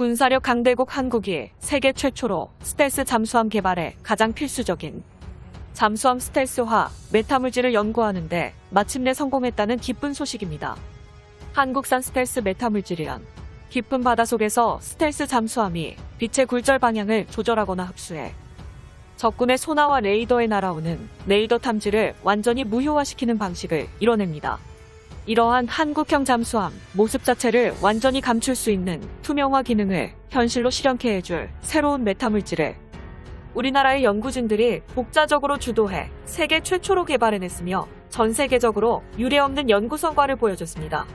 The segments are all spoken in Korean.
군사력 강대국 한국이 세계 최초로 스텔스 잠수함 개발에 가장 필수적인 잠수함 스텔스화 메타물질을 연구하는데 마침내 성공했다는 기쁜 소식입니다. 한국산 스텔스 메타물질이란 깊은 바다 속에서 스텔스 잠수함이 빛의 굴절 방향을 조절하거나 흡수해 적군의 소나와 레이더에 날아오는 레이더 탐지를 완전히 무효화시키는 방식을 이뤄냅니다. 이러한 한국형 잠수함 모습 자체를 완전히 감출 수 있는 투명화 기능을 현실로 실현케 해줄 새로운 메타물질을 우리나라의 연구진들이 독자적으로 주도해 세계 최초로 개발해냈으며 전 세계적으로 유례없는 연구 성과를 보여줬습니다.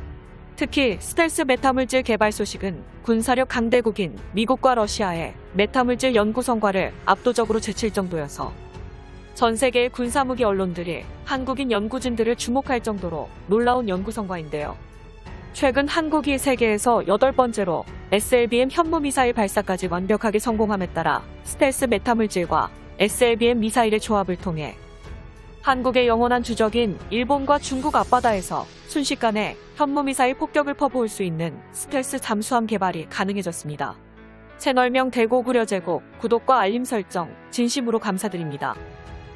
특히 스텔스 메타물질 개발 소식은 군사력 강대국인 미국과 러시아의 메타물질 연구 성과를 압도적으로 제칠 정도여서 전 세계의 군사무기 언론들이 한국인 연구진들을 주목할 정도로 놀라운 연구 성과인데요. 최근 한국이 세계에서 여덟 번째로 SLBM 현무 미사일 발사까지 완벽하게 성공함에 따라 스텔스 메타물질과 SLBM 미사일의 조합을 통해 한국의 영원한 주적인 일본과 중국 앞바다에서 순식간에 현무 미사일 폭격을 퍼부을 수 있는 스텔스 잠수함 개발이 가능해졌습니다. 채널명 대고구려 제국 구독과 알림 설정 진심으로 감사드립니다.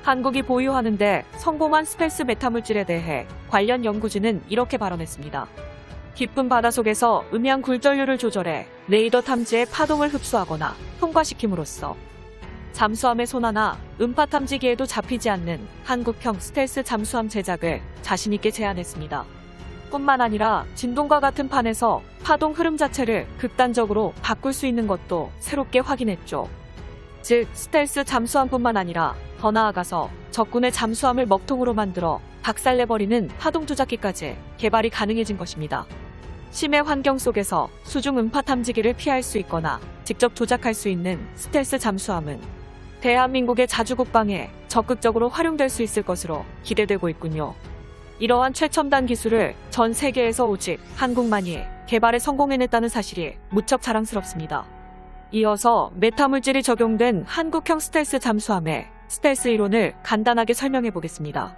한국이 보유하는데 성공한 스텔스 메타물질에 대해 관련 연구진은 이렇게 발언했습니다. 깊은 바다 속에서 음향 굴절률을 조절해 레이더 탐지의 파동을 흡수하거나 통과시킴으로써 잠수함의 소나나 음파 탐지기에도 잡히지 않는 한국형 스텔스 잠수함 제작을 자신있게 제안했습니다. 뿐만 아니라 진동과 같은 판에서 파동 흐름 자체를 극단적으로 바꿀 수 있는 것도 새롭게 확인했죠. 즉, 스텔스 잠수함뿐만 아니라 더 나아가서 적군의 잠수함을 먹통으로 만들어 박살내버리는 파동 조작기까지 개발이 가능해진 것입니다. 심해 환경 속에서 수중 음파 탐지기를 피할 수 있거나 직접 조작할 수 있는 스텔스 잠수함은 대한민국의 자주국방에 적극적으로 활용될 수 있을 것으로 기대되고 있군요. 이러한 최첨단 기술을 전 세계에서 오직 한국만이 개발에 성공해냈다는 사실이 무척 자랑스럽습니다. 이어서 메타물질이 적용된 한국형 스텔스 잠수함의 스텔스 이론을 간단하게 설명해 보겠습니다.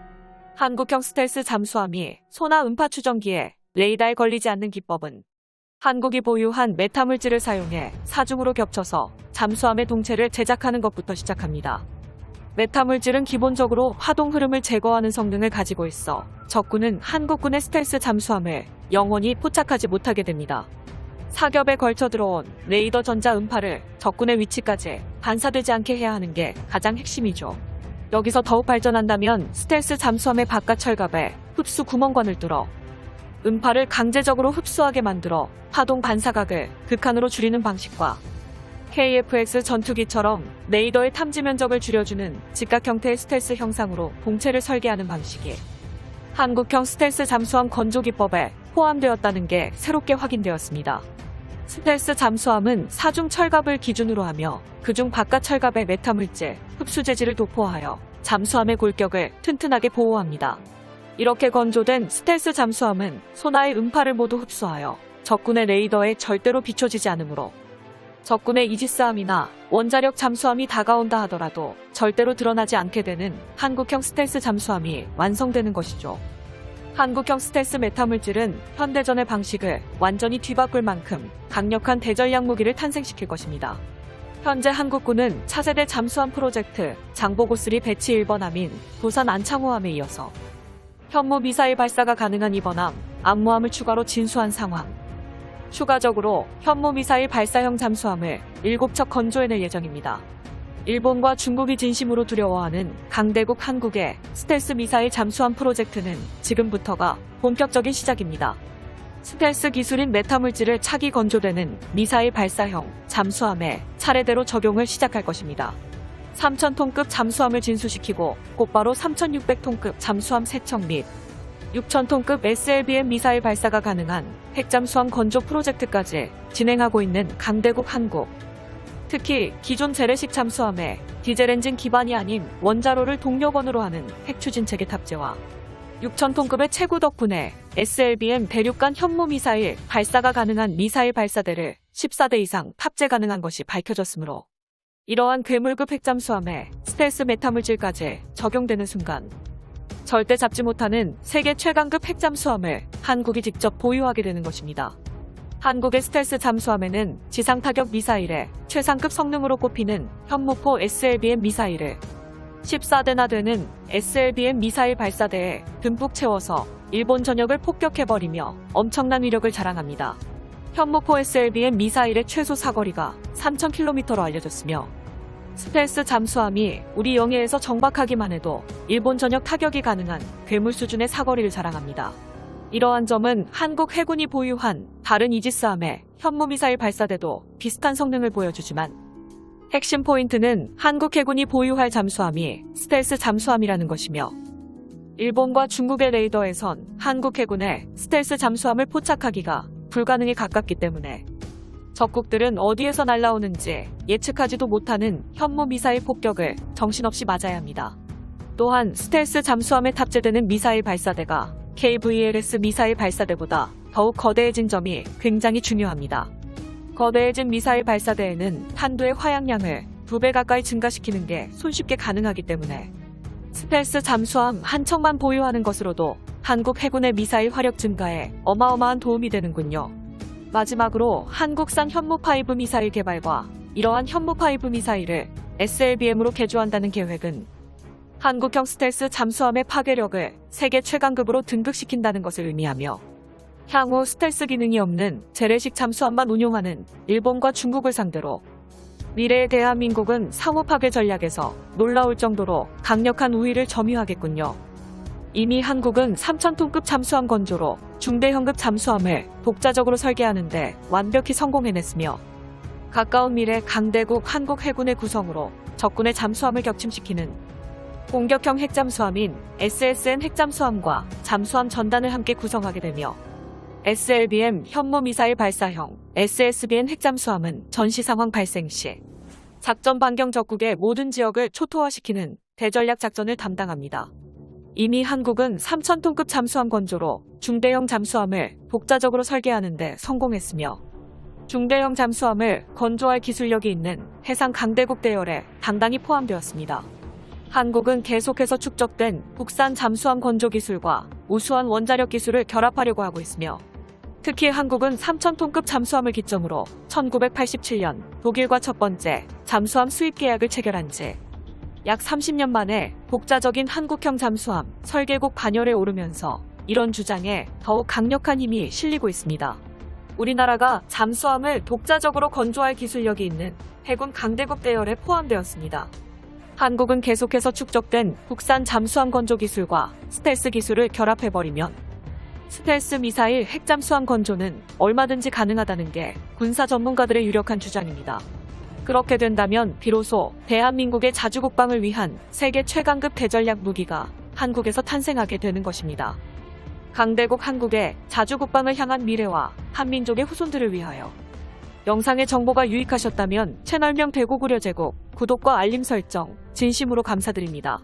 한국형 스텔스 잠수함이 소나 음파 추정기에 레이더에 걸리지 않는 기법은 한국이 보유한 메타물질을 사용해 사중으로 겹쳐서 잠수함의 동체를 제작하는 것부터 시작합니다. 메타물질은 기본적으로 파동 흐름을 제거하는 성능을 가지고 있어 적군은 한국군의 스텔스 잠수함을 영원히 포착하지 못하게 됩니다. 사겹에 걸쳐 들어온 레이더 전자 음파를 적군의 위치까지 반사되지 않게 해야 하는 게 가장 핵심이죠. 여기서 더욱 발전한다면 스텔스 잠수함의 바깥 철갑에 흡수 구멍관을 뚫어 음파를 강제적으로 흡수하게 만들어 파동 반사각을 극한으로 줄이는 방식과 KFX 전투기처럼 레이더의 탐지 면적을 줄여주는 직각 형태의 스텔스 형상으로 봉체를 설계하는 방식이 한국형 스텔스 잠수함 건조 기법에 포함되었다는 게 새롭게 확인되었습니다. 스텔스 잠수함은 사중 철갑을 기준으로 하며 그중 바깥 철갑의 메타물질, 흡수 재질을 도포하여 잠수함의 골격을 튼튼하게 보호합니다. 이렇게 건조된 스텔스 잠수함은 소나의 음파를 모두 흡수하여 적군의 레이더에 절대로 비춰지지 않으므로 적군의 이지스함이나 원자력 잠수함이 다가온다 하더라도 절대로 드러나지 않게 되는 한국형 스텔스 잠수함이 완성되는 것이죠. 한국형 스텔스 메타물질은 현대전의 방식을 완전히 뒤바꿀 만큼 강력한 대전략 무기를 탄생시킬 것입니다. 현재 한국군은 차세대 잠수함 프로젝트 장보고3 배치 1번 함인 부산 안창호함에 이어서 현무 미사일 발사가 가능한 이번함, 암무함을 추가로 진수한 상황. 추가적으로 현무 미사일 발사형 잠수함을 7척 건조해낼 예정입니다. 일본과 중국이 진심으로 두려워하는 강대국 한국의 스텔스 미사일 잠수함 프로젝트는 지금부터가 본격적인 시작입니다. 스텔스 기술인 메타물질을 차기 건조되는 미사일 발사형 잠수함에 차례대로 적용을 시작할 것입니다. 3,000톤급 잠수함을 진수시키고 곧바로 3,600톤급 잠수함 세척 및 6,000톤급 SLBM 미사일 발사가 가능한 핵잠수함 건조 프로젝트까지 진행하고 있는 강대국 한국. 특히 기존 재래식 잠수함에 디젤 엔진 기반이 아닌 원자로를 동력원으로 하는 핵추진 체계 탑재와 6,000톤급의 최고 덕분에 SLBM 대륙간 현무 미사일 발사가 가능한 미사일 발사대를 14대 이상 탑재 가능한 것이 밝혀졌으므로 이러한 괴물급 핵잠수함에 스텔스 메타물질까지 적용되는 순간 절대 잡지 못하는 세계 최강급 핵잠수함을 한국이 직접 보유하게 되는 것입니다. 한국의 스텔스 잠수함에는 지상 타격 미사일의 최상급 성능으로 꼽히는 현무포 SLBM 미사일을 14대나 되는 SLBM 미사일 발사대에 듬뿍 채워서 일본 전역을 폭격해버리며 엄청난 위력을 자랑합니다. 현무포 SLBM 미사일의 최소 사거리가 3,000km로 알려졌으며 스텔스 잠수함이 우리 영해에서 정박하기만 해도 일본 전역 타격이 가능한 괴물 수준의 사거리를 자랑합니다. 이러한 점은 한국 해군이 보유한 다른 이지스함의 현무미사일 발사대도 비슷한 성능을 보여주지만 핵심 포인트는 한국 해군이 보유할 잠수함이 스텔스 잠수함이라는 것이며 일본과 중국의 레이더에선 한국 해군의 스텔스 잠수함을 포착하기가 불가능에 가깝기 때문에 적국들은 어디에서 날아오는지 예측하지도 못하는 현무 미사일 폭격을 정신없이 맞아야 합니다. 또한 스텔스 잠수함에 탑재되는 미사일 발사대가 KVLS 미사일 발사대보다 더욱 거대해진 점이 굉장히 중요합니다. 거대해진 미사일 발사대에는 탄두의 화약량을 두 배 가까이 증가시키는 게 손쉽게 가능하기 때문에 스텔스 잠수함 한 척만 보유하는 것으로도 한국 해군의 미사일 화력 증가에 어마어마한 도움이 되는군요. 마지막으로 한국산 현무5 미사일 개발과 이러한 현무5 미사일을 SLBM으로 개조한다는 계획은 한국형 스텔스 잠수함의 파괴력을 세계 최강급으로 등극시킨다는 것을 의미하며 향후 스텔스 기능이 없는 재래식 잠수함만 운용하는 일본과 중국을 상대로 미래의 대한민국은 상호 파괴 전략에서 놀라울 정도로 강력한 우위를 점유하겠군요. 이미 한국은 3,000톤급 잠수함 건조로 중대형급 잠수함을 독자적으로 설계하는데 완벽히 성공해냈으며 가까운 미래 강대국 한국 해군의 구성으로 적군의 잠수함을 격침시키는 공격형 핵잠수함인 SSN 핵잠수함과 잠수함 전단을 함께 구성하게 되며 SLBM 현무 미사일 발사형 SSBN 핵잠수함은 전시 상황 발생 시 작전 반경 적국의 모든 지역을 초토화시키는 대전략 작전을 담당합니다. 이미 한국은 3,000톤급 잠수함 건조로 중대형 잠수함을 독자적으로 설계하는데 성공했으며 중대형 잠수함을 건조할 기술력이 있는 해상 강대국 대열에 당당히 포함되었습니다. 한국은 계속해서 축적된 국산 잠수함 건조 기술과 우수한 원자력 기술을 결합하려고 하고 있으며 특히 한국은 3,000톤급 잠수함을 기점으로 1987년 독일과 첫 번째 잠수함 수입 계약을 체결한 지 약 30년 만에 독자적인 한국형 잠수함 설계국 반열에 오르면서 이런 주장에 더욱 강력한 힘이 실리고 있습니다. 우리나라가 잠수함을 독자적으로 건조할 기술력이 있는 해군 강대국 대열에 포함되었습니다. 한국은 계속해서 축적된 국산 잠수함 건조 기술과 스텔스 기술을 결합해버리면 스텔스 미사일 핵잠수함 건조는 얼마든지 가능하다는 게 군사 전문가들의 유력한 주장입니다. 그렇게 된다면 비로소 대한민국의 자주국방을 위한 세계 최강급 대전략 무기가 한국에서 탄생하게 되는 것입니다. 강대국 한국의 자주국방을 향한 미래와 한민족의 후손들을 위하여 영상의 정보가 유익하셨다면 채널명 대고구려 제국 구독과 알림 설정 진심으로 감사드립니다.